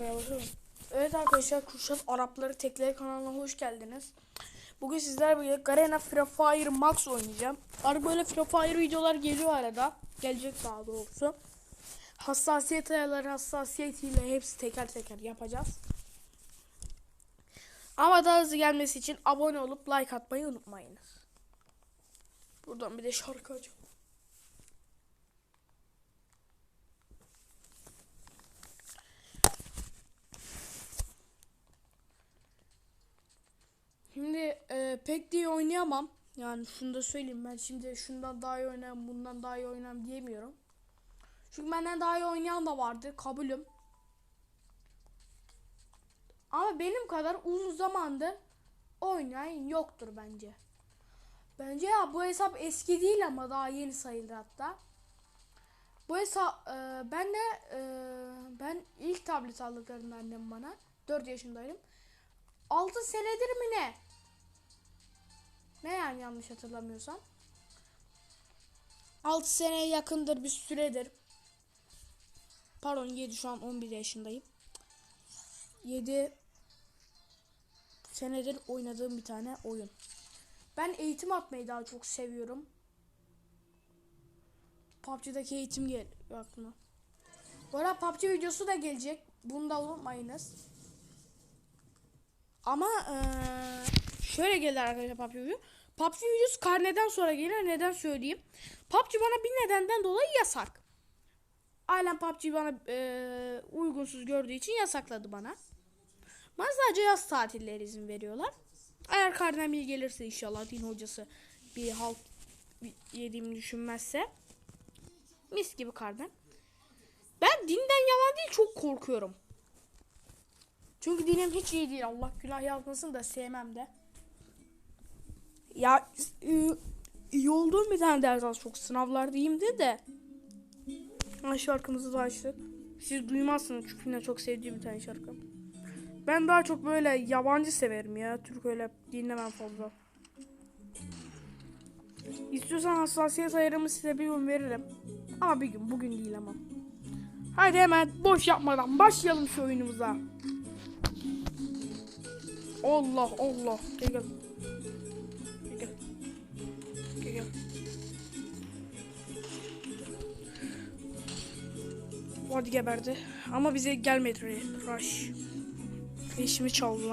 Şakaya bakalım. Evet arkadaşlar Kuşat Arapları Tekleri kanalına hoş geldiniz. Bugün sizlerle birlikte Garena Free Fire Max oynayacağım. Artık böyle Free Fire videolar geliyor arada. Gelecek daha doğrusu. Hassasiyet ayarları hassasiyetiyle hepsi teker teker yapacağız. Ama daha hızlı gelmesi için abone olup like atmayı unutmayınız. Buradan bir de şarkı açalım. Şimdi e, pek de iyi oynayamam. Yani şunu da söyleyeyim ben şimdi şundan daha iyi oynarım bundan daha iyi oynarım diyemiyorum. Çünkü benden daha iyi oynayan da vardı kabulüm. Ama benim kadar uzun zamandır oynayan yoktur bence. Bence ya bu hesap eski değil ama daha yeni sayılır hatta. Bu hesap e, ben de e, ben ilk tablet aldıklarında annem bana 4 yaşındaydım. 6 senedir mi ne? Yani yanlış hatırlamıyorsam. 6 seneye yakındır bir süredir. Pardon 7 şu an 11 yaşındayım. 7 senedir oynadığım bir tane oyun. Ben eğitim atmayı daha çok seviyorum. PUBG'deki eğitim geliyor aklıma. Bu arada PUBG videosu da gelecek. Bunu da unutmayınız. Ama eee, şöyle gelir arkadaşlar PUBG videosu. PUBG videosu karneden sonra gelir. Neden söyleyeyim? PUBG bana bir nedenden dolayı yasak. Ailem PUBG bana eee, uygunsuz gördüğü için yasakladı bana. Bana sadece yaz tatilleri izin veriyorlar. Eğer karneden bir gelirse inşallah din hocası bir halt yediğimi düşünmezse mis gibi karnen. Ben dinden yalan değil çok korkuyorum. Çünkü dinim hiç iyi değil. Allah günah yazmasın da sevmem de. Ya e, iyi olduğum bir tane ders az çok sınavlarda iyiyimdi de. Ha, şarkımızı da açtık. Siz duymazsınız çünkü yine çok sevdiğim bir tane şarkı. Ben daha çok böyle yabancı severim ya. Türk öyle dinlemem fazla. İstiyorsan hassasiyet ayarımı size bir gün veririm. Ama bir gün bugün değil ama. Haydi hemen boş yapmadan başlayalım şu oyunumuza. Allah Allah. Gel gel. Gel gel. Gel gel. Geberdi. Ama bize gelmedi Rush. Eşimi çaldı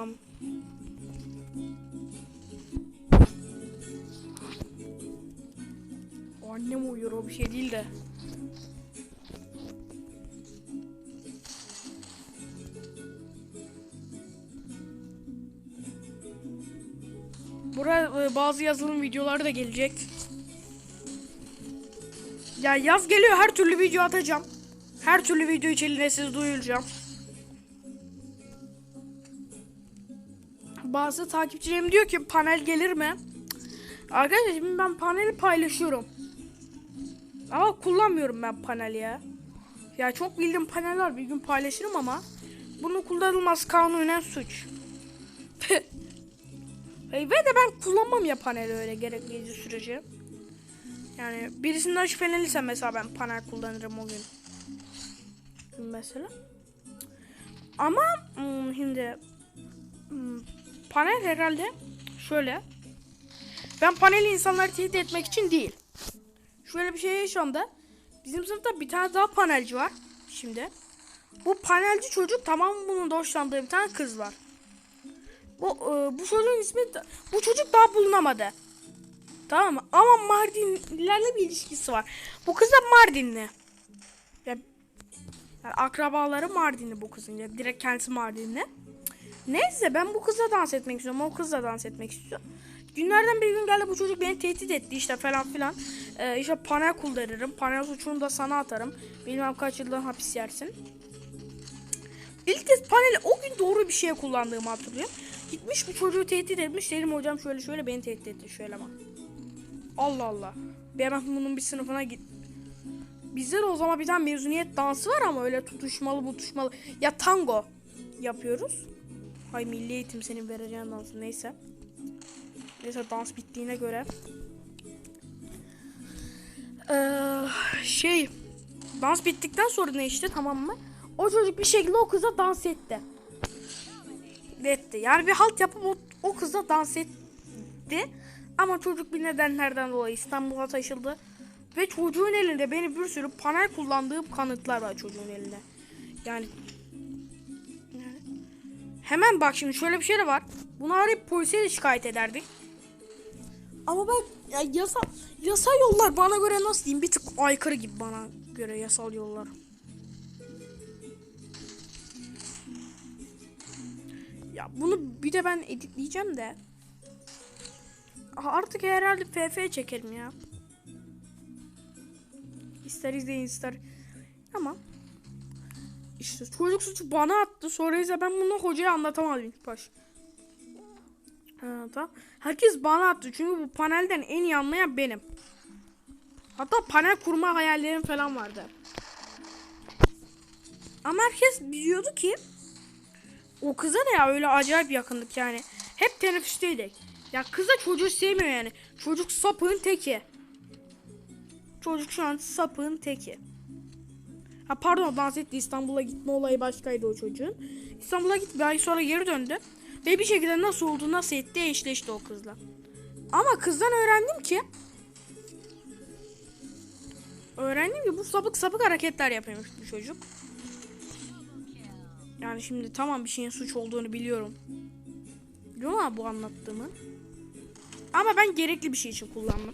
annem uyuyor o bir şey değil de. Buraya e, bazı yazılım videoları da gelecek. Ya yaz geliyor her türlü video atacağım. Her türlü video içeriğine siz duyuracağım. Bazı takipçilerim diyor ki panel gelir mi? Arkadaşlar şimdi ben paneli paylaşıyorum. Ama kullanmıyorum ben panel ya. Ya çok bildiğim panel var bir gün paylaşırım ama bunu kullanılmaz kanunen suç. Ve de ben kullanmam ya paneli öyle gerekli sürece. Yani birisinden şüphelenirse mesela ben panel kullanırım o gün. Mesela. Ama hmm, şimdi hmm, panel herhalde şöyle. Ben paneli insanları tehdit etmek için değil. Şöyle bir şey yaşandı. Bizim sınıfta bir tane daha panelci var. Şimdi. Bu panelci çocuk tamam bunun da hoşlandığı bir tane kız var. Bu e, bu çocuğun ismi bu çocuk daha bulunamadı. Tamam mı? Ama Mardinlilerle bir ilişkisi var. Bu kız da Mardinli. Ya, yani akrabaları Mardinli bu kızın. Ya, direkt kendisi Mardinli. Neyse ben bu kızla dans etmek istiyorum. O kızla dans etmek istiyor. Günlerden bir gün geldi bu çocuk beni tehdit etti işte falan filan. Ee, işte panel kullanırım. Panel suçunu da sana atarım. Bilmem kaç yıldan hapis yersin. İlk kez paneli o gün doğru bir şeye kullandığımı hatırlıyorum. Gitmiş bu çocuğu tehdit etmiş. Dedim hocam şöyle şöyle beni tehdit etti. Şöyle bak. Allah Allah. Ben bunun bir sınıfına git. Bizde de o zaman bir tane mezuniyet dansı var ama öyle tutuşmalı tutuşmalı. Ya tango yapıyoruz. Hay milli eğitim senin vereceğin dansı neyse. Neyse dans bittiğine göre. Ee, şey dans bittikten sonra ne işte tamam mı? O çocuk bir şekilde o kıza dans etti. Etti. Yani bir halt yapıp o, o kıza dans etti. Ama çocuk bir nedenlerden dolayı İstanbul'a taşıldı. Ve çocuğun elinde benim bir sürü panel kullandığım kanıtlar var çocuğun elinde. Yani Hemen bak şimdi şöyle bir şey de var. Bunu arayıp polise de şikayet ederdik. Ama ben ya yasa, yasal yollar bana göre nasıl diyeyim bir tık aykırı gibi bana göre yasal yollar. Bunu bir de ben editleyeceğim de. Artık herhalde FF çekelim ya. İster izleyin ister. Ama işte çocuk suçu bana attı. Sonra ise ben bunu hocaya anlatamadım ilk baş. Ha. Herkes bana attı. Çünkü bu panelden en iyi anlayan benim. Hatta panel kurma hayallerim falan vardı. Ama herkes diyordu ki o kıza da ya öyle acayip yakındık yani. Hep teneffüsteydik. Ya kıza çocuğu sevmiyor yani. Çocuk sapığın teki. Çocuk şu an sapığın teki. Ha pardon dans etti İstanbul'a gitme olayı başkaydı o çocuğun. İstanbul'a gitti bir ay sonra geri döndü. Ve bir şekilde nasıl oldu nasıl etti eşleşti o kızla. Ama kızdan öğrendim ki öğrendim ki bu sapık sapık hareketler yapıyormuş bu çocuk. Yani şimdi tamam bir şeyin suç olduğunu biliyorum. Biliyorum ama bu anlattığımı. Ama ben gerekli bir şey için kullandım.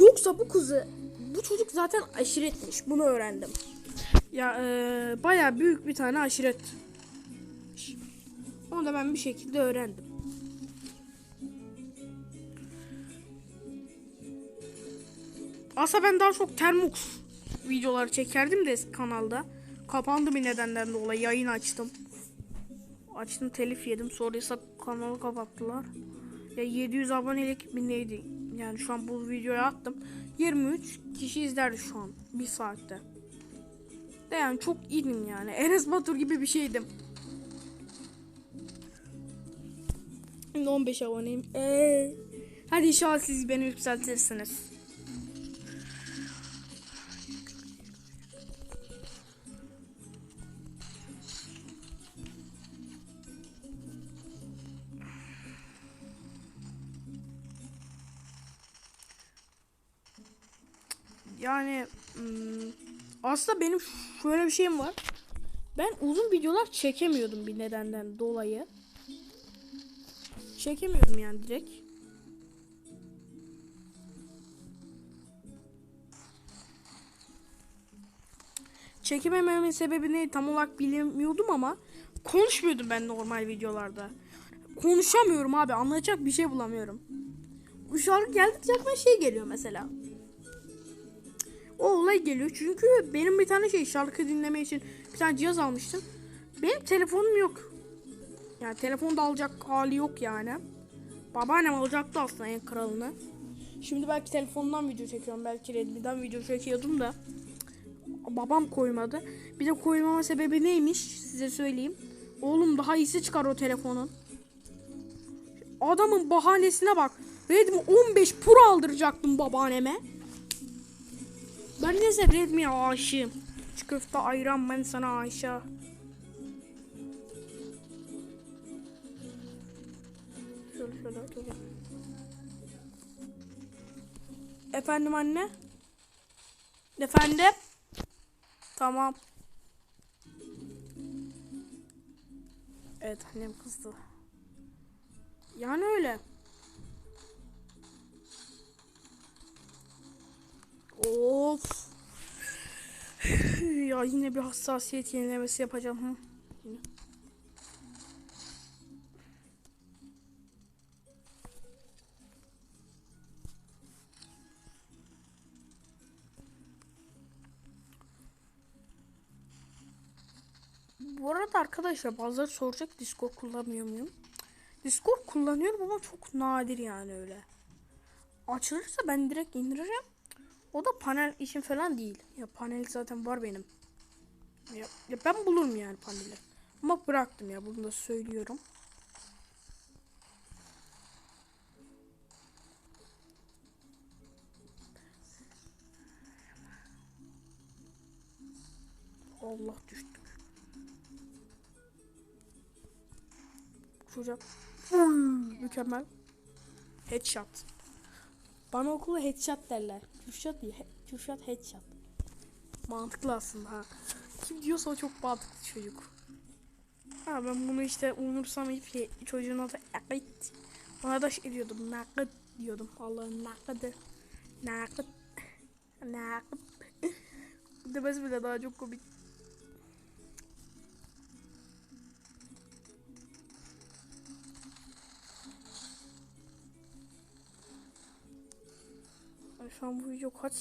Yoksa bu kızı bu çocuk zaten aşiretmiş. Bunu öğrendim. Ya eee baya büyük bir tane aşiret. Onu da ben bir şekilde öğrendim. Aslında ben daha çok Termux videoları çekerdim de kanalda. Kapandı bir nedenden dolayı yayın açtım. Açtım telif yedim. Sonraysa kanalı kapattılar. Ya 700 abonelik bir neydi? Yani şu an bu videoyu attım. 23 kişi izlerdi şu an. Bir saatte. De yani çok iyiydim yani. Enes Batur gibi bir şeydim. Şimdi 15 aboneyim. Ee, hadi inşallah siz beni yükseltirsiniz. Yani aslında benim şöyle bir şeyim var. Ben uzun videolar çekemiyordum bir nedenden dolayı. Çekemiyordum yani direkt. Çekemememin sebebi ne tam olarak bilmiyordum ama konuşmuyordum ben normal videolarda. Konuşamıyorum abi anlatacak bir şey bulamıyorum. Bu şarkı geldikçe aklıma şey geliyor mesela. O olay geliyor çünkü benim bir tane şey şarkı dinleme için bir tane cihaz almıştım. Benim telefonum yok. Yani telefon da alacak hali yok yani. Babaannem alacaktı aslında en kralını. Şimdi belki telefondan video çekiyorum. Belki Redmi'den video çekiyordum da. Babam koymadı. Bir de koymama sebebi neymiş size söyleyeyim. Oğlum daha iyisi çıkar o telefonun. Adamın bahanesine bak. Redmi 15 Pro aldıracaktım babaanneme. Ben neyse Redmi'ye aşığım. Çiğ köfte ayran ben sana aşağı. Şöyle şöyle şöyle. Efendim anne? Efendim? Tamam. Evet annem kızdı. Yani öyle. Of. ya yine bir hassasiyet yenilemesi yapacağım. Hı. Yine. Bu arada arkadaşlar bazıları soracak Discord kullanmıyor muyum? Discord kullanıyorum ama çok nadir yani öyle. Açılırsa ben direkt indiririm. O da panel için falan değil. Ya panel zaten var benim. Ya, ya ben bulurum yani paneli. Ama bıraktım ya bunu da söylüyorum. Allah düştük. Çocuk. Mükemmel. Headshot. Bana okula headshot derler. Kürşat Kürşat headshot. Mantıklı aslında ha. Kim diyorsa o çok mantıklı çocuk. Ha ben bunu işte unursam hiç çocuğun adı Akit. Ona da şey diyordum. Nakıt diyordum. Allah'ın nakıdı. Nakıt. Nakıt. Demez bile daha çok komik. Şu an bu video kaç?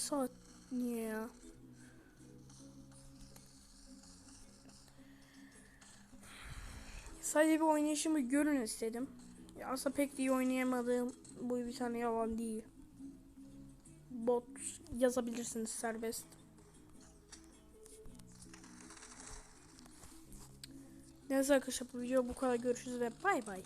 Sadece bir oynayışımı görün istedim. Ya aslında pek iyi oynayamadığım bu bir tane yalan değil. Bot yazabilirsiniz serbest. Neyse arkadaşlar bu video bu kadar görüşürüz ve bay bay.